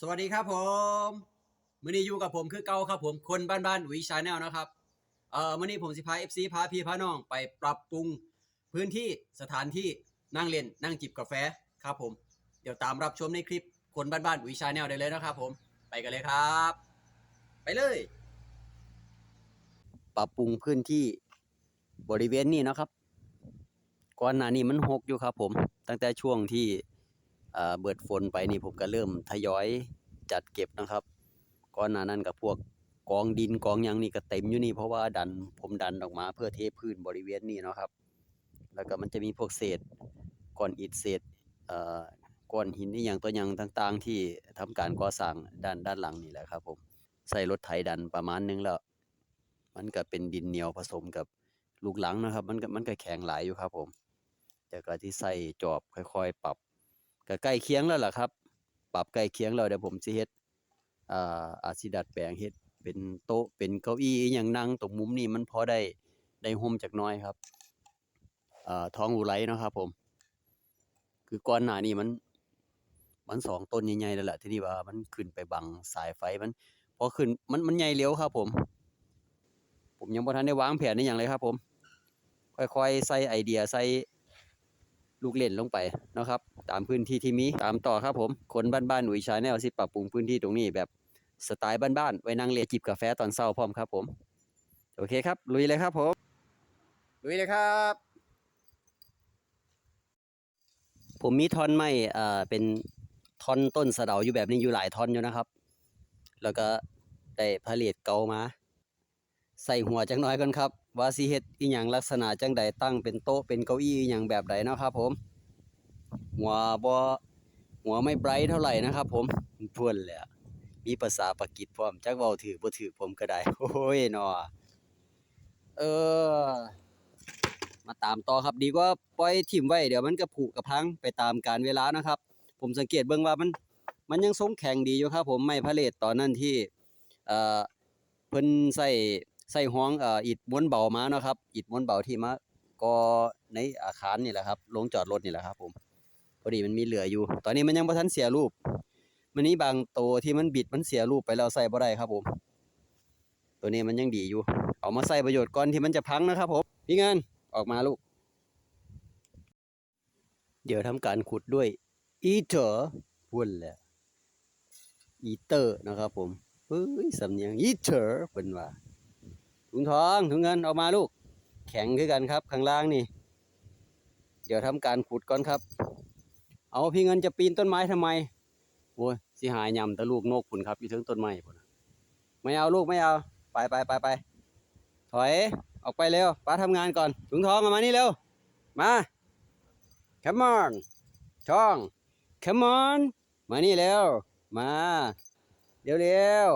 สวัสดีครับผมมื้อนี้อยู่กับผมคือเก่าครับผมคนบ้านๆอุยชาแนลนะครับเอ่อมื้อนี้ผมสิพา FC พาพี่พาน้องไปปรับปรุงพื้นที่สถานที่นั่งเล่นนั่งจิบกาแฟครับผม เดี๋ยวตามรับชมในคลิปคนบ้านๆอุยชาแนลได้เลยนะครับผมไปกันเลยครับ ไปเลย ปรับปรุงพื้นที่บริเวณนี้นะครับ ก่อนหน้านี้มันหกอยู่ครับผม ตั้งแต่ช่วงที่ เบิดฝนไปนี่ผมก็เริ่มทยอยจัดเก็บนะครับก่อนหน้านั้นกับพวกกองดินกองยังนี่ก็เต็มอยู่นี่เพราะว่าดันผมดันออกมาเพื่อเทพื้นบริเวณนี้นะครับ แล้วก็มันจะมีพวกเศษก้อนอิฐเศษก้อนหินนี่อย่างตัวอย่างต่างๆ ที่ทำการก่อสร้างด้านด้านหลังนี่แหละครับผมใส่รถไถดันประมาณนึงแล้วมันก็เป็นดินเหนียวผสมกับลูกหลังนะครับ มันก็มันก็แข็งหลายอยู่ครับผมแต่ก็ที่ใส่จอบค่อย ๆ ปรับ ก็ใกล้เคียงแล้วล่ะครับ ปรับใกล้เคียงแล้วเดี๋ยวผมสิเฮ็ดอ่าอาจสิดัดแปลงเฮ็ดเป็นโต๊ะเป็นเก้าอี้อหย่างนั่งตรงมุมนี้มันพอได้ได้ห่มจักน้อยครับอ่าท้องอุไรเนาะครับ ผม คือก่อนหน้านี้มันมันสองต้นใหญ่ๆแล้วแหละที่นี่ว่ามันขึ้นไปบังสายไฟมันพอขึ้นมันมันใหญ่เร็วครับ ผม ผมยังบ่ทันได้วางแผนในอย่างเลยครับ ผม ค่อยๆใส่ไอเดียใส่ ลูกเล่นลงไปเนาะครับ ตามพื้นที่ที่มีตามต่อครับผม คนบ้านๆหนุ่ยชาแนลสิปรับปรุงพื้นที่ตรงนี้แบบสไตล์บ้านๆไว้นั่งเล่นจิบกาแฟตอนเช้าพร้อมครับผม โอเคครับ ลุยเลยครับผมลุยเลยครับ ผมมีท่อนไม้อ่าเป็นท่อนต้นสะเดาอยู่แบบนี้อยู่หลายท่อนอยู่นะครับ แล้วก็ได้ผลิตเกามา ใส่หัวจักหน่อยก่อนครับ ว่าสิเฮ็ดอีหยังลักษณะจังใดตั้งเป็นโต๊ะเป็นเก้าอี้อีหยังแบบใดนะครับผม หัวบ่หัวไม่ไบรท์เท่าไหร่นะครับผมพวนแหละมีภาษาปากีสพร้อมจักเว้าถือบ่ถือผมก็ได้โอ้ยนาะเออ มาตามต่อครับดีกว่าปล่อยถิ่มไว้เดี๋ยวมันก็ผุกระพังไปตามกาลเวลานะครับ ผมสังเกตเบิ่งว่ามัน มันยังทรงแข็งดีอยู่ครับ ผมไม้พาเลทตอนนั้นที่ เอ่อเพิ่นใส่ ใส่ห้องอ่ออิฐม้วนเบามาเนาะครับอิฐม้วนเบาที่มาก่อในอาคารนี่แหละครับลงจอดรถนี่แหละครับผมพอดีมันมีเหลืออยู่ ตอนนี้มันยังบ่ทันเสียรูปมันนี้บางตัวที่มันบิดมันเสียรูปไปแล้วใส่บ่ได้ครับผม ตัวนี้มันยังดีอยู่ เอามาใส่ประโยชน์ก่อนที่มันจะพังนะครับผมพี่เงินออกมาลูก เดี๋ยวทำการขุดด้วยอีเถอพุ่นแหละอีเตอร์นะครับผมเฮ้ยสำเนียงอีเตอร์เป็นว่า ถุงทองถุงเงินเอามาลูก แข็งคือกันครับ ข้างล่างนี่ เดี๋ยวทำการขุดก่อนครับ เอาพี่เงินจะปีนต้นไม้ทำไมโอ้ยสิหายยำต่ลูกนกพุ่นครับอยู่ถึงต้นไม้พุ่นไม่เอาลูกไม่เอา ไปไปไปไปถอยออกไปเร็วป้าทำงานก่อนถุงทองเอามานี่เร็ว มา come on ทอง come on มานี่เร็ว มา เร็วเร็ว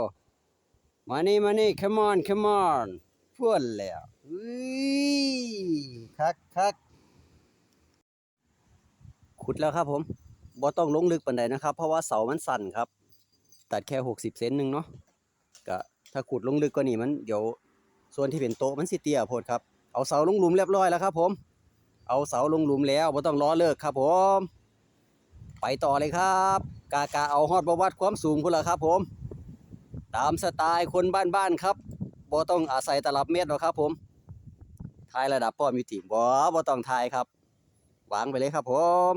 ๆมานี่มานี่ come on come on พูดแล้วอุ้ยคักคักขุดแล้วครับผมบ่ต้องลงลึกปานใดนะครับ เพราะว่าเสามันสั่นครับ ตัดแค่60เซนหนึงเนาะก็ถ้าขุดลงลึกกว่านี้มันเดี๋ยวส่วนที่เป็นโต๊ะมันสิเตี้ยโพดครับ เอาเสาลงหลุมเรียบร้อยแล้วครับ ผม เอาเสาลงหลุมแล้วบ่ต้องรอเลิกครับ ผม ไปต่อเลยครับ กากาเอาฮอดบวัดความสูงพุ่นละครับ ผม ตามสไตล์คนบ้านๆครับ บ่ต้องอาศัยตลับเมตรหรอกครับ ผมทายระดับป้อมอยู่ติบ่บ่ต้องทายครับ วางไปเลยครับ ผม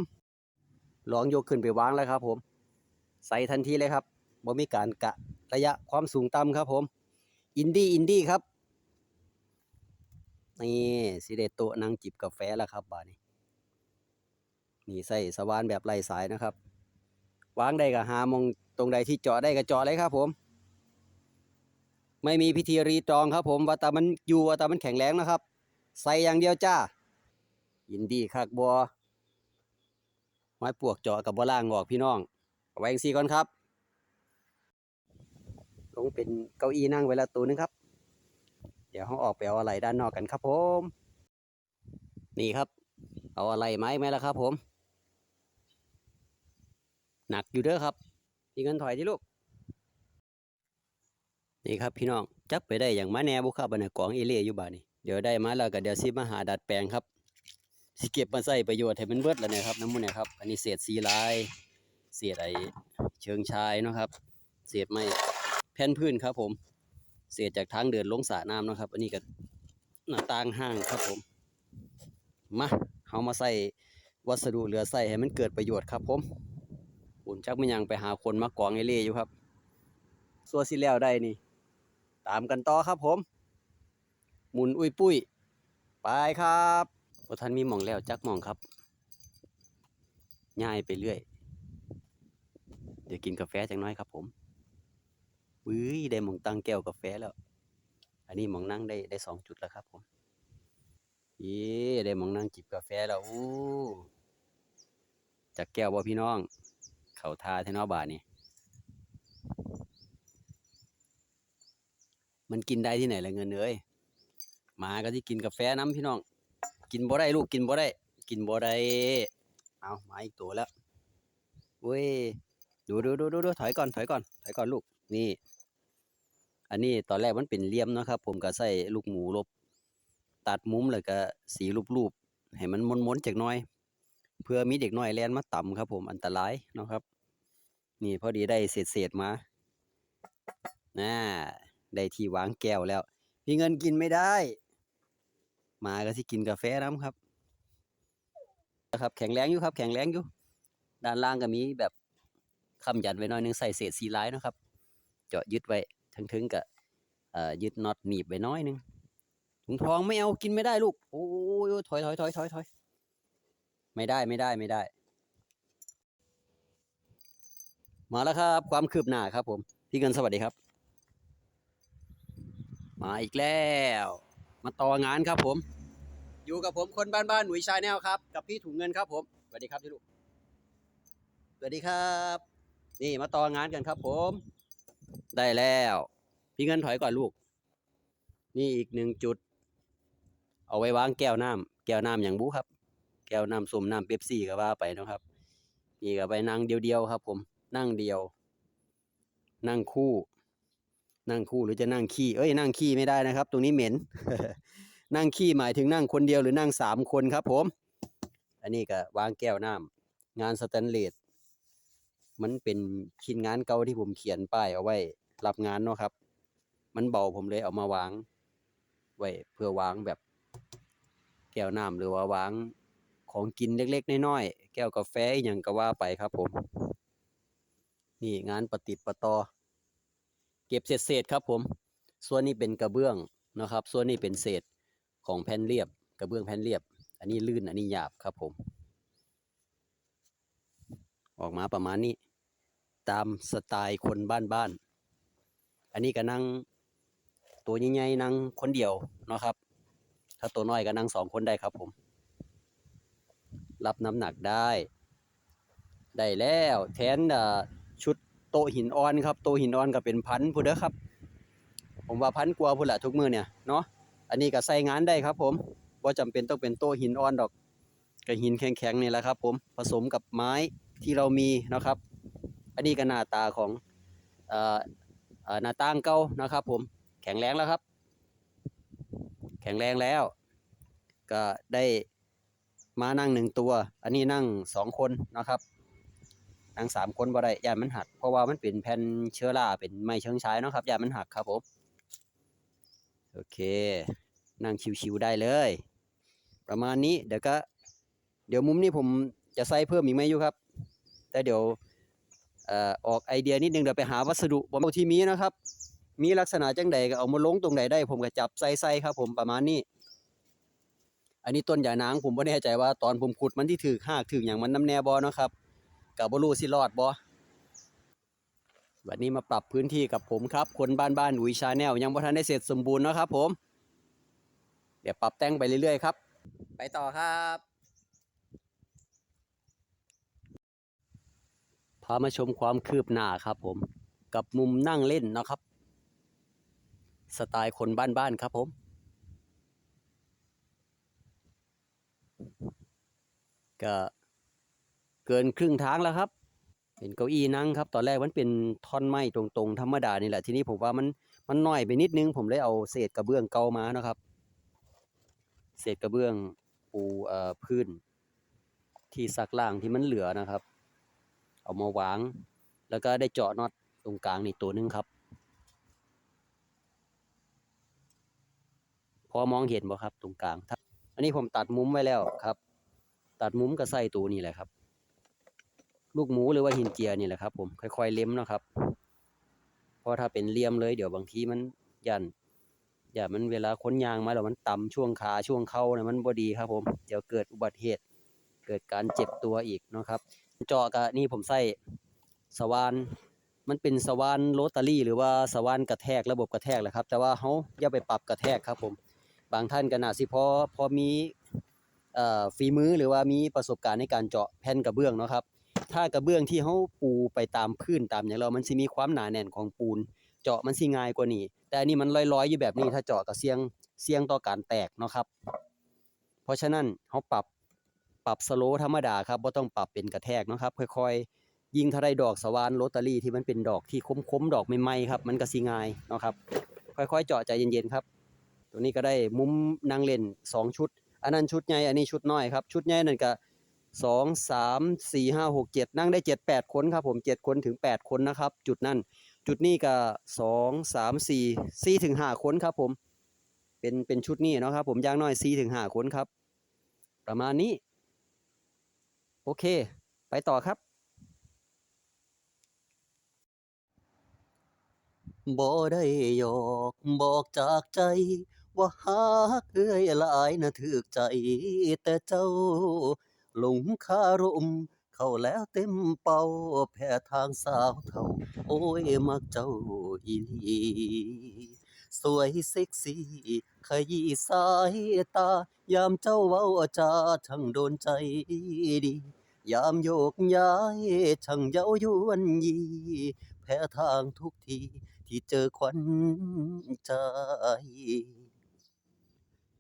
ลองยกขึ้นไปวางแล้วครับ ผม ใส่ทันทีเลยครับบ่มีการกะระยะความสูงต่ำครับ ผม อินดี้อินดี้ครับนี่สิเดโตะนั่งจิบกาแฟแล้วครับบานี้นี่ใส่สว่านแบบไร้สายนะครับ วางได้ก็หามองตรงใดที่เจาะได้ก็เจาะเลยครับผม ไม่มีพิธีรีตรองครับผมว่าแต่มันอยู่ว่าแต่มันแข็งแรงนะครับ ใส่อย่างเดียวจ้ายินดีคักบัวไม้ปวกเจาะกับบัวล่างออกพี่น้องเอาไว้จั่งซี่ก่อนครับลงเป็นเก้าอี้นั่งไว้ล้วตัวหนึงครับ เดี๋ยวเขาออกไปเอาอะไรด้านนอกกันครับผม นี่ครับ เอาอะไรไม้ไหมล่ะครับผม หนักอยู่เด้อครับพี่เงินถอยดิลูก นี่ครับพี่น้องจักไปได้อย่างมาแน่บุครับบันกองเอเล่อยู่บ้านนี่เดี๋ยวได้มาแล้วก็เดี๋ยวสิมาหาดัดแปลงครับสิเก็บมาใส่ประโยชน์ให้มันเบิดแล้วเนี่ยครับน้ำมันเนี่ยครับ อันนี้เศษซีลายเศษไอเชิงชายนะครับ เศษไม้แผ่นพื้นครับ ผม เศษจากทางเดินลงสระน้ำนะครับ อันนี้ก็หน้าต่างห้างครับผมมาเฮามาใส่วัสดุเหลือใส่ให้มันเกิดประโยชน์ครับผมอุ่นจักมันยังไปหาคนมากองไอเล่อยู่ครับสัวสิแล้วได้นี่ ตามกันต่อครับผม หมุนอุ้ยปุ้ย ไปครับพอท่านมีมองแล้วจักมองครับง่ายไปเรื่อย เดี๋ยวกินกาแฟจังน้อยครับผมวิ้ยได้มองตั้งแก้วกาแฟแล้ว อันนี้มองนั่งได้ได้สองจุดแล้วครับผมเย้ได้มองนั่งจิบกาแฟแล้วอู้จากแก้วบ่พี่น้อง เขาทาเทนอบาทนี่ มันกินได้ที่ไหนละเงินเอ้ยหมาก็ที่กินกาแฟน้ำพี่น้อง กินบ่ได้ลูกกินบ่ได้ กินบ่ได้เอามาอีกตัวแล้วเว้ยดูดูดูดูดูถอยก่อนถอยก่อนถอยก่อนลูกนี่ อันนี้ตอนแรกมันเป็นเลี่ยมนะครับ ผมก็ใส่ลูกหมูลบ ตัดมุมแล้วก็สีรูปๆให้มันมนๆจากน้อยเพื่อมีเด็กน้อยแลนมาต่ำครับ ผมอันตรายนะครับ นี่พอดีได้เศษๆมาน่า ได้ที่วางแก้วแล้ว พี่เงินกินไม่ได้ มาก็ที่กินกาแฟน้ำครับนะครับ แข็งแรงอยู่ครับ แข็งแรงอยู่ ด้านล่างก็มีแบบคำยันไว้น่อยหนึงใส่เศษซีไลน์นะครับ เจาะยึดไว้ถึงๆกับยึดน็อตหนีบไว้น้อยหนึงถุงทองไม่เอากินไม่ได้ลูก โอ้ยถอยถอยถอยถอยถอยไม่ได้ไม่ได้ไม่ได้ มาแล้วครับ ความคืบหน้าครับผม พี่เงินสวัสดีครับ มาอีกแล้ว มาต่องานครับผม อยู่กับผมคนบ้านบ้านๆหนุ่ยชายแนลครับ กับพี่ถุงเงินครับผมสวัสดีครับที่ลูกสวัสดีครับ นี่มาต่องานกันครับผม ได้แล้ว พี่เงินถอยก่อนลูก นี่อีกหนึ่งจุด เอาไว้วางแก้วน้ำแก้วน้ำอย่างบูครับ แก้วน้ำส้มน้ำเป๊ปซี่ก็ว่าไปนะครับ นี่ก็ไปนั่งเดียวๆครับ ผม นั่งเดียว นั่งคู่ นั่งคู่หรือจะนั่งขี้เอ้ยนั่งขี้ไม่ได้นะครับ ตรงนี้เหม็น นั่งขี้หมายถึงนั่งคนเดียวหรือนั่งสามคนครับ ผม อันนี้ก็วางแก้วน้ำงานสแตนเลสมันเป็นชิ้นงานเก่าที่ผมเขียนป้ายเอาไว้รับงานเนาะครับ มันเบาผมเลยเอามาวาง ไว้เพื่อวางแบบ แก้วน้ำหรือว่าวางของกินเล็กๆน้อยๆแก้วกาแฟอย่างก็ว่าไปครับผม นี่งานประติดประตอ ก็บเศษๆครับผม ส่วนนี้เป็นกระเบื้องนะครับ ส่วนนี้เป็นเศษของแผ่นเรียบ กระเบื้องแผ่นเรียบ อันนี้ลื่นอันนี้หยาบครับผม ออกมาประมาณนี้ ตามสไตล์คนบ้านๆอันนี้ก็นั่งตัวใหญ่ๆนั่งคนเดียวนะครับ ถ้าตัวน้อยก็นั่งสองคนได้ครับผม รับน้ำหนักได้ ได้แล้วแทนเอ่อชุด โต๊ะหินอ่อนครับโต๊ะหินอ่อนก็เป็นพันพูดเด้อครับ ผมว่าพันกว่าพุ่นละทุกมือเนี่ยเนาะอันนี้ก็ใส่งานได้ครับ ผมว่าจำเป็นต้องเป็นโต๊ะหินอ่อนดอกก็หินแข็งๆนี่แหละครับ ผมผสมกับไม้ที่เรามีนะครับ อันนี้ก็หน้าตาของออหน้าต่างเก่านะครับ ผมแข็งแรงแล้วครับ แข็งแรงแล้ว ก็ได้มานั่งหนึ่งตัว อันนี้นั่งสองคนนะครับ นั่งสามคนบ่ได้ยานมันหัก เพราะว่ามันเป็นแผ่นเชื้อราเป็นไม้เชิงชายเนาะครับยานมันหักครับผมโอเค นั่งชิวๆได้เลย ประมาณนี้เดี๋ยวก็ เดี๋ยวมุมนี้ผมจะใส่เพิ่มอีกไหมอยู่ครับ แต่เดี๋ยวออกไอเดียนิดนึงเดี๋ยวไปหาวัสดุบนที่มีนะครับ มีลักษณะจังใดก็เอามาลงตรงไหนได้ ผมก็จับใส่ใส่ครับผมประมาณนี้ อันนี้ต้นยานางผมไม่แน่ใจว่าตอนผมขุดมันที่ถือหากถืออย่างมันน้ำแน่บอนะครับ กับบรูสิรอดบอวันนี้มาปรับพื้นที่กับผมครับ คนบ้านบ้านอุยชาแนลยังบ่ทันได้เสร็จสมบูรณ์นะครับผม เดี๋ยวปรับแต่งไปเรื่อยๆครับ ไปต่อครับพามาชมความคืบหน้าครับผม กับมุมนั่งเล่นนะครับ สไตล์คนบ้านๆครับผม ก็ เกินครึ่งทางแล้วครับ เป็นเก้าอี้นั่งครับ ตอนแรกมันเป็นท่อนไม้ตรงๆ ธรรมดานี่แหละ ทีนี้ผมว่ามันมันน้อยไปนิดนึง ผมเลยเอาเศษกระเบื้องเก่ามานะครับ เศษกระเบื้องปูเอ่อพื้น ที่ซักล่างที่มันเหลือนะครับ เอามาวาง แล้วก็ได้เจาะน็อตตรงกลางนี่ตัวหนึงครับ พอมองเห็นบ่ครับตรงกลางถ้าอันนี้ผมตัดมุมไว้แล้วครับ ตัดมุมก็ใส่ตัวนี้แหละครับ ลูกหมูหรือว่าหินเจียนี่แหละครับ ผมค่อยๆเล็มเนาะครับเพราะถ้าเป็นเลี่ยมเลยเดี๋ยวบางทีมันยันอย่ามันเวลาค้นยางมาแล้วมันต่ำช่วงขาช่วงเข่าเนี่ยมันบ่ดีครับ ผมเดี๋ยวเกิดอุบัติเหตุ เกิดการเจ็บตัวอีกนะครับ เจาะกะนี่ผมใส่สว่านมันเป็นสว่านโรตารี่ หรือว่าสว่านกระแทกระบบกระแทกแหละครับ แต่ว่าเฮาอย่าไปปรับกระแทกครับ ผม บางท่านก็น่าสิพอพอมีฝีมือหรือว่ามีประสบการณ์ในการเจาะแผ่นกระเบื้องเนาะครับ ถ้ากระเบื้องที่เฮาปูไปตามพื้นตามหยังแล้วมันสิมีความหนาแน่นของปูน เจาะมันสิง่ายกว่านี้ แต่อันนี้มันลอยๆอยู่แบบนี้ ถ้าเจาะก็เสี่ยงเสี่ยงต่อการแตกเนาะครับ เพราะฉะนั้นเฮาปรับปรับสโลว์ธรรมดาครับบ่ต้องปรับเป็นกระแทกเนาะครับ ค่อยๆ ยิงถ้าได้ดอกสว่านโรตารี่ที่มันเป็นดอกที่คมๆ ดอกใหม่ๆครับ มันก็สิง่ายเนาะครับ ค่อยๆ เจาะใจเย็นๆครับ ตัวนี้ก็ได้มุมนั่งเล่นสองชุด อันนั้นชุดใหญ่ อันนี้ชุดน้อยครับ ชุดใหญ่นั่นก็ สองสามสี่ห้าหกเจ็ดนั่งได้เจ็ดแปดคนครับผมเจ็ดคนถึงแปดคนนะครับ จุดนั้นจุดนี้ก็สองสามสี่สี่ถึงห้าคนครับผม เป็นเป็นชุดนี้เนาะครับผมอย่างน้อยสี่ถึงห้าคนครับ ประมาณนี้ โอเค ไปต่อครับบ่ได้หยอกบอกจากใจ ว่าฮักเอ้ยหลายนะถึกใจแต่เจ้า หลงคารม เข้าแล้วเต็มเป่าแพ้ทางสาวเท่า โอ้ยมักเจ้าอีลีสวยเซ็กซี่ขยี้สายตา ยามเจ้าเว้าจาช่างโดนใจดี ยามโยกย้ายช่างเย้ายวนยี แพ้ทางทุกที ที่เจอควันใจ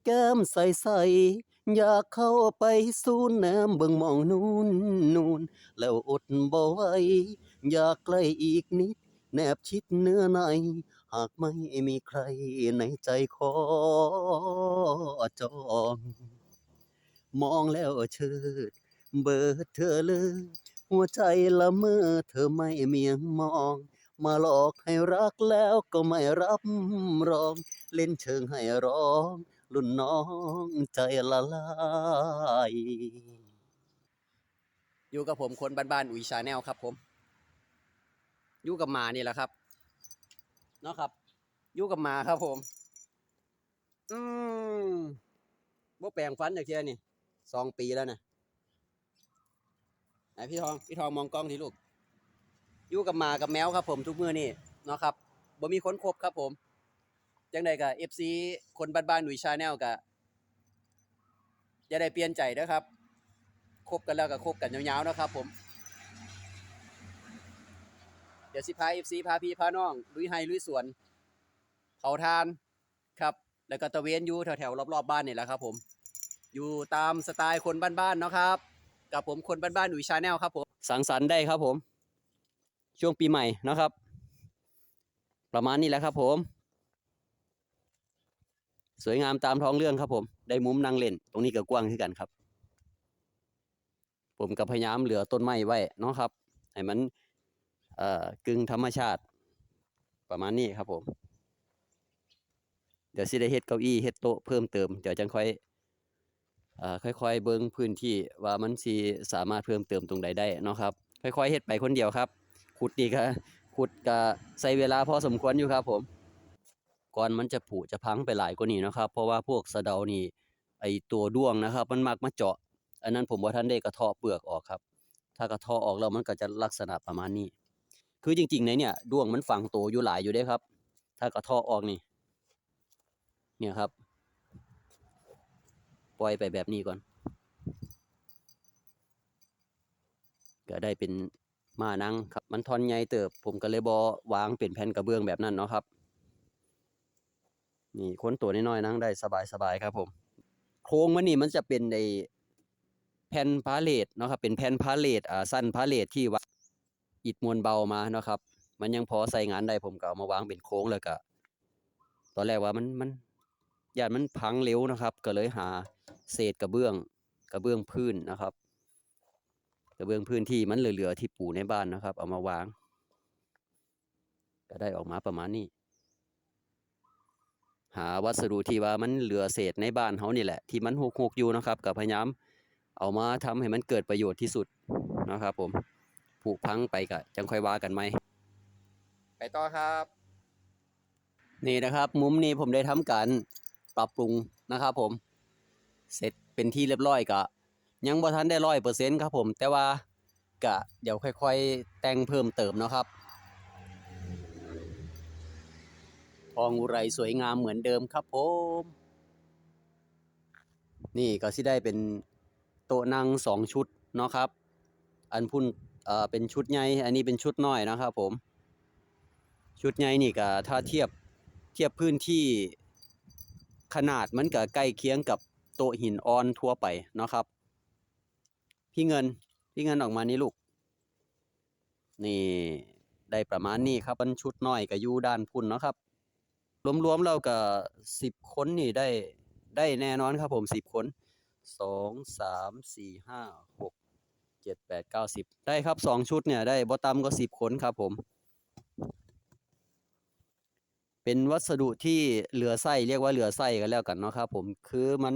แก้มใสๆ อยากเข้าไปสูนแนมเบิ่งมองนูนนูนแล้วอดบ่ไหวอยากใกล้อีกนิด แนบชิดเนื้อใน หากไม่มีใครในใจขอจองมองแล้วเชิด เบิดเธอเลย หัวใจละเมอเธอไม่เมียงมองมาหลอกให้รักแล้วก็ไม่รับรอง เล่นเชิงให้ร้อง รุ่นน้องใจละลายอยู่กับผมคนบ้านๆอุ๋ยชาแนลครับ ผมอยู่กับหมานี่แหละครับเนาะครับอยู่กับหมาครับผม อืมบ่แปลงฟันจากเทียนี่สองปีแล้วนะไหนพี่ทองพี่ทองมองกล้องทีลูกอยู่กับหมากับแมวครับ ผมทุกมื้อนี่เนาะครับบ่มีคนครบครับผม จังใดก็ FC คนบ้านๆหนุ่ยชาแนลก็อย่าได้เปลี่ยนใจเด้อครับคบกันแล้วก็คบกันยาวๆนะครับ ผม เดี๋ยวสิพา FC พาพี่พาน้องลุยไฮลุยสวนเผาทานครับ แล้วก็ตะเวนอยู่แถวๆรอบๆบ้านนี่แหละครับ ผม อยู่ตามสไตล์คนบ้านๆเนาะครับกับผมคนบ้านๆหนุ่ยชาแนลครับผมสังสรรค์ได้ครับผม ช่วงปีใหม่นะครับ ประมาณนี้แหละครับผม สวยงามตามท้องเรื่องครับผม ได้มุมนั่งเล่น ตรงนี้ก็กว้างขึ้นกันครับ ผมก็พยายามเหลือต้นไม้ไว้เนาะครับ ให้มันเอ่อกึ่งธรรมชาติ ประมาณนี้ครับผม เดี๋ยวสิได้เฮ็ดเก้าอี้เฮ็ดโต๊ะเพิ่มเติม เดี๋ยวจังค่อยเอ่อค่อยๆ เบิ่งพื้นที่ว่ามันสิสามารถเพิ่มเติมตรงใดได้เนาะครับ ค่อยๆเฮ็ดไปคนเดียวครับ ขุดนี่ก็ขุดก็ใช้เวลาพอสมควรอยู่ครับผม ก่อนมันจะผุจะพังไปหลายกว่านี้นะครับ เพราะว่าพวกสะเดานี่ไอตัวด้วงนะครับ มันมักมาเจาะ อันนั้นผมบ่าทันได้กระเทาะเปลือกออกครับ ถ้ากระเทาะออกแล้วมันก็จะลักษณะประมาณนี้ คือจริงๆในเนี่ยด้วงมันฝังตัวอยู่หลายอยู่ด้ครับ ถ้ากระเทาะออกนี่ เนี่ยครับ ปล่อยไปแบบนี้ก่อน ก็ได้เป็นมานั่งครับ มันทอนใหญ่เติบ ผมก็เลยบอวางเป็นแผ่นกระเบื้องแบบนั้นเนาะครับ นี่ค้นตัวน้อยๆนั่งได้สบายๆครับผม โครงมันนี่มันจะเป็นในแผ่นพาเลทเนาะครับเป็นแผ่นพาเลทอ่าสั้นพาเลทที่ว่าอิฐมวลเบามาเนาะครับ มันยังพอใส่งานได้ผมก็เอามาวางเป็นโค้งแล้วก็ตอนแรกว่ามันมันยานมันพังเร็วนะครับ ก็เลยหาเศษกระเบื้องกระเบื้องพื้นนะครับ กระเบื้องพื้นที่มันเหลือๆที่ปูในบ้านนะครับ เอามาวาง ก็ได้ออกมาประมาณนี้ หาวัสดุที่ว่ามันเหลือเศษในบ้านเขานี่แหละ ที่มันหกๆอยู่นะครับก็พยายามเอามาทำให้มันเกิดประโยชน์ที่สุดนะครับผมผุพังไปก็จังค่อยว่ากันไหมไปต่อครับ นี่นะครับ มุมนี้ผมได้ทำการปรับปรุงนะครับผม เสร็จเป็นที่เรียบร้อยก็ยังบ่ทันได้ร้อยเปอร์เซ็นต์ครับผม แต่ว่าก็เดี๋ยวค่อย ๆ แต่งเพิ่มเติมเนาะครับ ทองอุไรสวยงามเหมือนเดิมครับผม นี่ก็สิได้เป็นโต๊ะนั่งสองชุดเนาะครับ อันพุ่นเอ่อเป็นชุดใหญ่อันนี้เป็นชุดน้อยนะครับผม ชุดใหญ่นี่ก็ถ้าเทียบเทียบพื้นที่ขนาดมันก็ใกล้เคียงกับโต๊ะหินอ่อนทั่วไปเนาะครับ พี่เงินพี่เงินออกมานี่ลูก นี่ได้ประมาณนี้ครับมันชุดน้อยก็อยู่ด้านพุ่นเนาะครับ รวมๆเราก็สิบคนนี่ได้ได้แน่นอนครับผมสิบคนสองสามสี่ห้าหกเจ็ดแปดเก้าสิบได้ครับสองชุดเนี่ยได้บ่ต่ำก็สิบคนครับผม เป็นวัสดุที่เหลือไส้เรียกว่าเหลือไส้กันแล้วกันเนาะครับ ผมคือมัน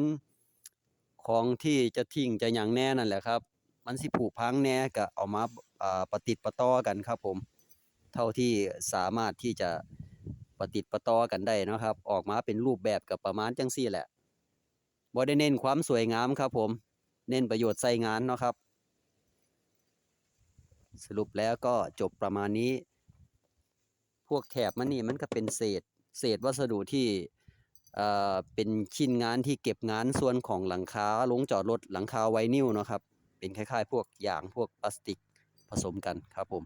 ของที่จะทิ้งจะหยังแน่นั่นแหละครับ มันสิผุพังแน่ก็เอามาอ่าประติดประต่อกันครับผม เท่าที่สามารถที่จะ ประติดประต่อกันได้นะครับ ออกมาเป็นรูปแบบกับประมาณจังซี่แหละบ่ได้เน้นความสวยงามครับ ผม เน้นประโยชน์ใส่งานเนาะครับ สรุปแล้วก็จบประมาณนี้ พวกแถบมันนี่มันก็เป็นเศษ เศษวัสดุที่เอ่อเป็นชิ้นงานที่เก็บงานส่วนของหลังคาลงจอดรถหลังคาไวนิลเนาะครับ เป็นคล้ายๆ พวกยางพวกพลาสติกผสมกันครับผม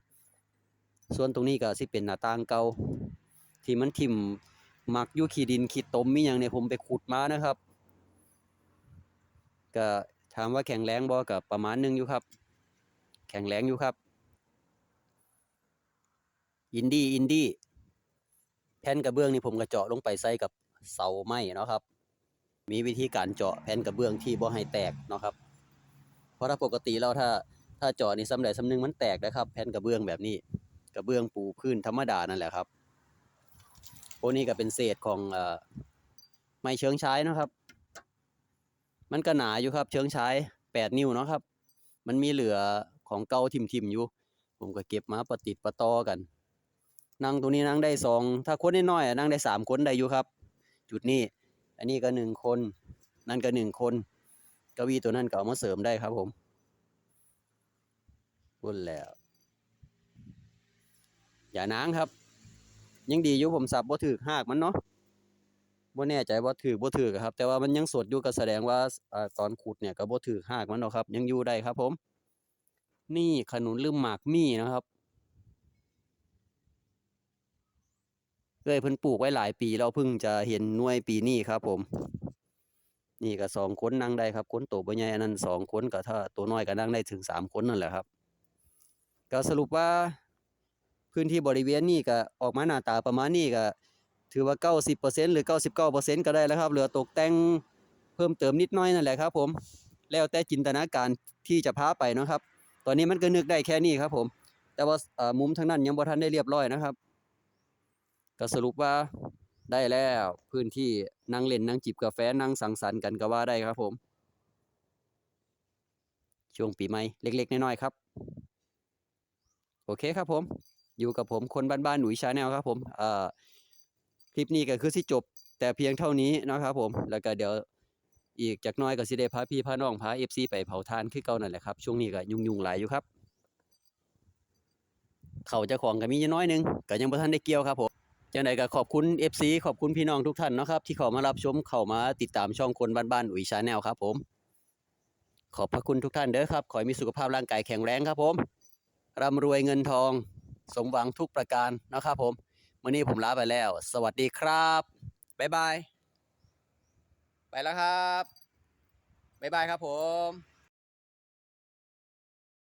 ส่วนตรงนี้ก็สิเป็นหน้าต่างเก่า ที่มันทิ่มมักอยู่ขี้ดินขี้ตมมีหยังเนี่ยผมไปขุดมานะครับ ก็ถามว่าแข็งแรงบ่ก็ประมาณหนึงอยู่ครับ แข็งแรงอยู่ครับ อินดี้อินดี้แผ่นกระเบื้องนี่ผมก็เจาะลงไปใส่กับเสาไม้เนาะครับ มีวิธีการเจาะแผ่นกระเบื้องที่บ่ให้แตกเนาะครับ เพราะถ้าปกติแล้วถ้าถ้าเจาะนี่สำใดสำหนึงมันแตกนะครับ แผ่นกระเบื้องแบบนี้ กระเบื้องปูพื้นธรรมดานั่นแหละครับ พวกนี้ก็เป็นเศษของอไม้เชิงช้ายนะครับ มันก็หนาอยู่ครับ เชิงช้ายแปดนิ้วเนาะครับ มันมีเหลือของเก่าทิ่มๆอยู่ ผมก็เก็บมาประติดประตอกัน นั่งตรงนี้นั่งได้สองถ้าคนน้อยๆอะนั่งได้สามคนได้อยู่ครับ จุดนี้ อันนี้ก็หนึ่งคน นั่นก็หนึ่งคนก้าอี้ตัวนั้นก็เอามาเสริมได้ครับผมพุ่นแล้ว อย่านางครับ ยังดีอยู่ผมสับบ่ถือหากมันเนาะบ่แน่ใจว่าถือบ่ถือครับ แต่ว่ามันยังสดอยู่ก็แสดงว่าอ่าตอนขุดเนี่ยก็บ่ถือหากมันเนาะครับ ยังอยู่ได้ครับ ผม นี่ขนุนลืมหมากมี่นะครับเอ้ยเพิ่นปลูกไว้หลายปีแล้วเพิ่งจะเห็นน่วยปีนี้ครับ ผม นี่ก็สองคนนั่งได้ครับคนโตบ่ใหญ่อันนั้นสองคนก็ถ้าตัวน้อยก็นั่งได้ถึงสามคนนั่นแหละครับ ก็สรุปว่า พื้นที่บริเวณนี้ก็ออกมาหน้าตาประมาณนี้ก็ ถือว่า 90%หรือ 99%ก็ได้แล้วครับเหลือตกแต่งเพิ่มเติมนิดน้อยนั่นแหละครับ ผมแล้วแต่จินตนาการที่จะพาไปนะครับ ตอนนี้มันก็นึกได้แค่นี้ครับผม แต่ว่ามุมทางนั้นยังบ่ทันได้เรียบร้อยนะครับ ก็สรุปว่าได้แล้วพื้นที่นั่งเล่นนั่งจิบกาแฟนั่งสังสรรค์กันก็ว่าได้ครับ ผม ช่วงปีใหม่เล็ก ๆ น้อยๆครับ โอเคครับผม อยู่กับผมคนบ้านๆหนุ่ยชาแนลครับผมเอ่อคลิปนี้ก็คือสิจบแต่เพียงเท่านี้นะครับผมแล้วก็เดี๋ยวอีกจากน้อยก็สิได้พาพี่พาน้องพา FC ไปเผาทานคือเก่านั่นแหละครับช่วงนี้ก็ยุ่งๆหลายอยู่ครับ เขาจ้าของก็มีน้อยนึงก็ยังบ่ทันได้เกี่ยวครับผมจังใดก็ขอบคุณ FC ขอบคุณพี่น้องทุกท่านนะครับที่เข้ามารับชมเข้ามาติดตามช่องคนบ้านๆอุ๋ยชาแนลครับผม ขอบพระคุณทุกท่านเด้อครับ ขอให้มีสุขภาพร่างกายแข็งแรงครับผมร่ำรวยเงินทอง สมหวังทุกประการนะครับผมวันนี้ผมลาไปแล้ว สวัสดีครับ บ๊ายบาย ไปแล้วครับ บ๊ายบายครับผม